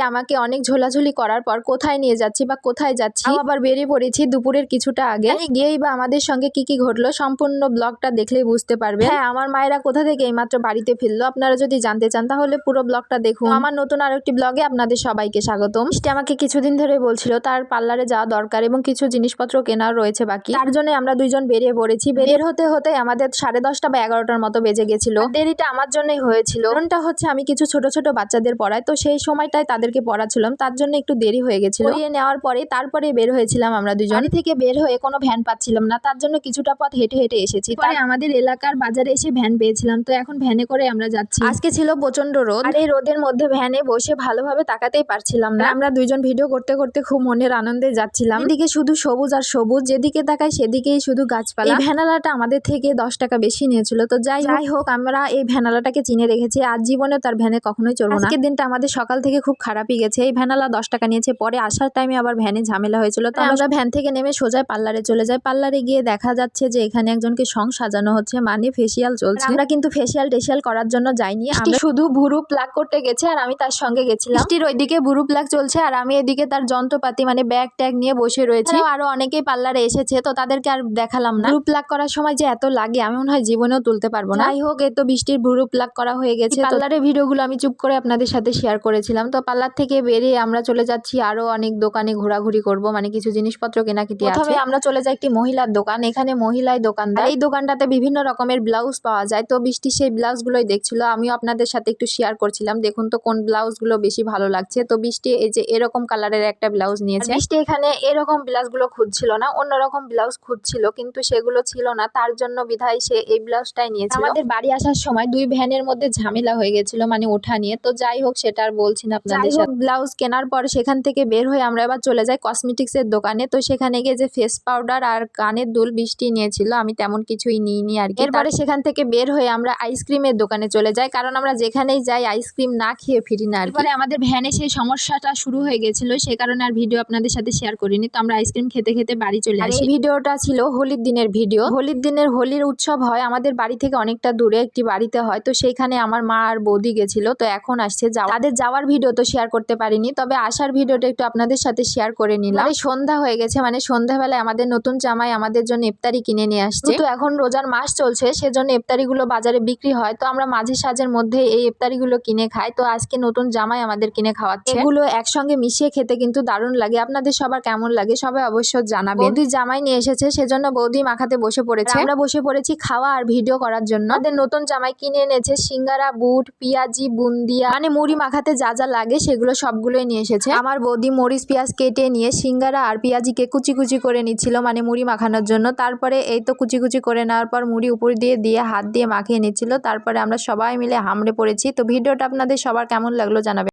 আমাকে অনেক ঝোলাঝুলি করার পর কোথায় নিয়ে যাচ্ছি বা কোথায় যাচ্ছি আবার বেরিয়ে পড়েছি দুপুরের কিছুটা আগে। গিয়েই বা আমাদের সঙ্গে কি কি ঘটলো সম্পূর্ণ ব্লগটা দেখলেই বুঝতে পারবে হ্যাঁ আমার মায়েরা কোথা থেকে এইমাত্র বাড়িতে ফিরলো আপনারা যদি জানতে চান তাহলে পুরো ব্লগটা দেখুন। আমার নতুন আরেকটি ব্লগে আপনাদের সবাইকে স্বাগতম। বৃষ্টি আমাকে কিছুদিন ধরে বলছিল তার পার্লারে যাওয়া দরকার এবং কিছু জিনিসপত্র কেনার রয়েছে বাকি। তার জন্য আমরা দুইজন বেরিয়ে পড়েছি। বের হতে হতে আমাদের সাড়ে দশটা বা এগারোটার মতো বেজে গেছিল। দেরিটা আমার জন্যই হয়েছিল। কারণটা হচ্ছে আমি কিছু ছোট ছোট বাচ্চাদের পড়াই তো সেই সময়টাই তাদেরকে পড়াচ্ছিলাম তার জন্য একটু দেরি হয়ে গেছিল। পড়িয়ে নেওয়ার পরে তারপরে বের হয়েছিলাম আমরা দুজন। থেকে বের হয়ে কোনো ভ্যান পাচ্ছিলাম না তার জন্য কিছুটা পথ হেঁটে হেঁটে এসেছি। পরে আমাদের এলাকার বাজারে এসে ভ্যান পেয়েছিলাম তো এখন ভ্যানে করে আমরা যাচ্ছি। আজকে ছিল প্রচণ্ড রোদ। আর এই রোদের মধ্যে ভ্যানে বসে ভালোভাবে তাকাতেই পারছিলাম না। আমরা দুইজন ভিডিও করতে করতে খুব মনের আনন্দে যাচ্ছিলাম। এদিকে শুধু সবুজ আর সবুজ যেদিকে তাকাই সেদিকেই শুধু গাছপালা। এই ভ্যানালাটা আমাদের থেকে দশ টাকা বেশি নিয়েছিল তো যাই যাই হোক আমরা এই ভ্যানালাটাকে চিনে রেখেছি। আজ জীবনে তার ভ্যানে কখনোই চলবো না। আজকের দিনটা আমাদের সকাল থেকে খুব খারাপই গেছে। এই ভ্যানালা দশ টাকা নিয়েছে পরে আসার টাইমে আবার ভ্যানে ঝামেলা হয়েছিল। তো আমরা ভ্যান থেকে নেমে সোজা পার্লারে চলে যাই। পার্লারে গিয়ে দেখা যাচ্ছে যে এখানে একজনকে সং সাজানো হচ্ছে মানে ফেসিয়াল চলছে। আমরা কিন্তু ফেসিয়াল টেসিয়াল করার জন্য যাইনি। আমরা শুধু ভুরু প্লাগ করতে গেছে আর আমি তার সঙ্গে গেছিলাম। বৃষ্টির ওইদিকে ভুরু প্লাগ চলছে আর আমি এদিকে তার যন্ত্রপাতি মানে ব্যাগ ট্যাগ নিয়ে বসে রয়েছে। আরও অনেকেই পার্লারে এসেছে তো তাদেরকে আর দেখালাম না। ভুরু প্লাগ করার সময় যে এত লাগে আমি মনে হয় জীবনেও তুলতে পারব না। যাই হোক এই তো বৃষ্টির ভুরু প্লাগ করা হয়ে গেছে। পার্লারের ভিডিওগুলো আমি চুপ করে আপনাদের সাথে শেয়ার করেছিলাম। তো পার্লার থেকে বেরিয়ে আমরা চলে যাচ্ছি আরও অনেক দোকানে ঘোরাঘুরি করব। মানে কিছু জিনিসপত্র কেনাকাটি আছে। প্রথমে আমরা চলে যাই একটি মহিলার দোকান। এখানে মহিলাই দোকানদার। এই দোকানটাতে বিভিন্ন রকমের ব্লাউজ পাওয়া যায়। তো বৃষ্টি সেই ব্লাউজগুলোই দেখছিল। আমিও আপনাদের সাথে একটু শেয়ার করছিলাম। দেখুন তো কোন ব্লাউজগুলো বেশি ভালো লাগছে। তো বৃষ্টি এই যে এরকম কালারের একটা ব্লাউজ নিয়েছে। বৃষ্টি এখানে এরকম ব্লাউজগুলো খুঁজছিল না অন্যরকম ব্লাউজ খুঁজছিল কিন্তু সেগুলো ছিল না। তার জন্য বিধায় সে এই ব্লাউজটাই নিয়েছে আমাদের বাড়ি আসার সময় দুই ভ্যানের মধ্যে ঝামেলা হয়ে গেছিল মানে ওঠা নিয়ে। তো যাই হোক সেটা আর বলছি না আপনাদের। সাথে ব্লাউজ কেনার পর সেখান থেকে বের হয়ে আমরা এবার চলে যাই কসমেটিক্স এর দোকানে। তো সেখানে গিয়ে যে ফেস পাউডার আর কানের দুল বৃষ্টি নিয়েছিল আমি তেমন কিছুই নিইনি আর কি। এরপরে সেখান থেকে বের হয়ে আমরা আইসক্রিমের দোকানে চলে যাই কারণ আমরা যেখানেই যাই আইসক্রিম না খেয়ে ফিরি না। এরপরে আমাদের ভ্যানে সেই সমস্যাটা শুরু হয়ে গেছিল সে কারণে আর ভিডিও আপনাদের সাথে শেয়ার করিনি। তো আমরা আইসক্রিম খেতে খেতে বাড়ি চলে আসি এই ভিডিওটা ছিল হোলির দিনের ভিডিও হোলির দিনের হোলির উৎসব হয় আমাদের বাড়ি থেকে অনেকটা দূরে একটি বাড়িতে হয়। তো সেইখানে আমার মা আর বৌদি গেছিল তো এখন আসছে তাদের যাওয়ার ভিডিও তো শেয়ার করতে পারিনি। তবে আসার ভিডিওটা একটু আপনাদের সাথে শেয়ার করে নিলাম। এই সন্ধ্যা হয়ে গেছে মানে সন্ধ্যাবেলায় আমাদের নতুন জামাই আমাদের জন্য ইফতারি কিনে নিয়ে আসছে। তো এখন রোজার মাস চলছে সেজন্য ইফতারিগুলো বাজারে বিক্রি হয়। তো আমরা মাঝে সাজের মধ্যে এই ইফতারিগুলো কিনে খাই। তো আজকে নতুন জামাই আমাদের কিনে খাওয়াচ্ছে। এগুলো একসঙ্গে মিশিয়ে খেতে কিন্তু দারুণ লাগে। আপনাদের সবার কেমন লাগে সবাই অবশ্য জানাবেন। বৌদি জামাই নিয়ে এসেছে সেজন্য বৌদি মাখাতে বসে পড়েছে। আমরা বসে পড়েছি খাওয়া আর ভিডিও করার জন্য। আমাদের নতুন জামাই কিনে এনেছে সিঙ্গারা বুট পিয়াজি বুন্দিয়া। মানে মুড়ি মাখাতে যা যা লাগে সেগুলো সবগুলোই নিয়ে এসেছে। আমার বৌদি মরিচ, পেঁয়াজ কেটে নিয়ে সিঙ্গারা আর পেঁয়াজিকে কুচি কুচি করে নিচ্ছিল মানে মুড়ি মাখানোর জন্য। তারপরে এই তো কুচি কুচি করে নেওয়ার পর মুড়ি উপর দিয়ে দিয়ে হাত দিয়ে মাখিয়ে নিচ্ছিল। তারপরে আমরা সবাই মিলে হামড়ে পড়েছি। তো ভিডিওটা আপনাদের সবার কেমন লাগল জানাবেন।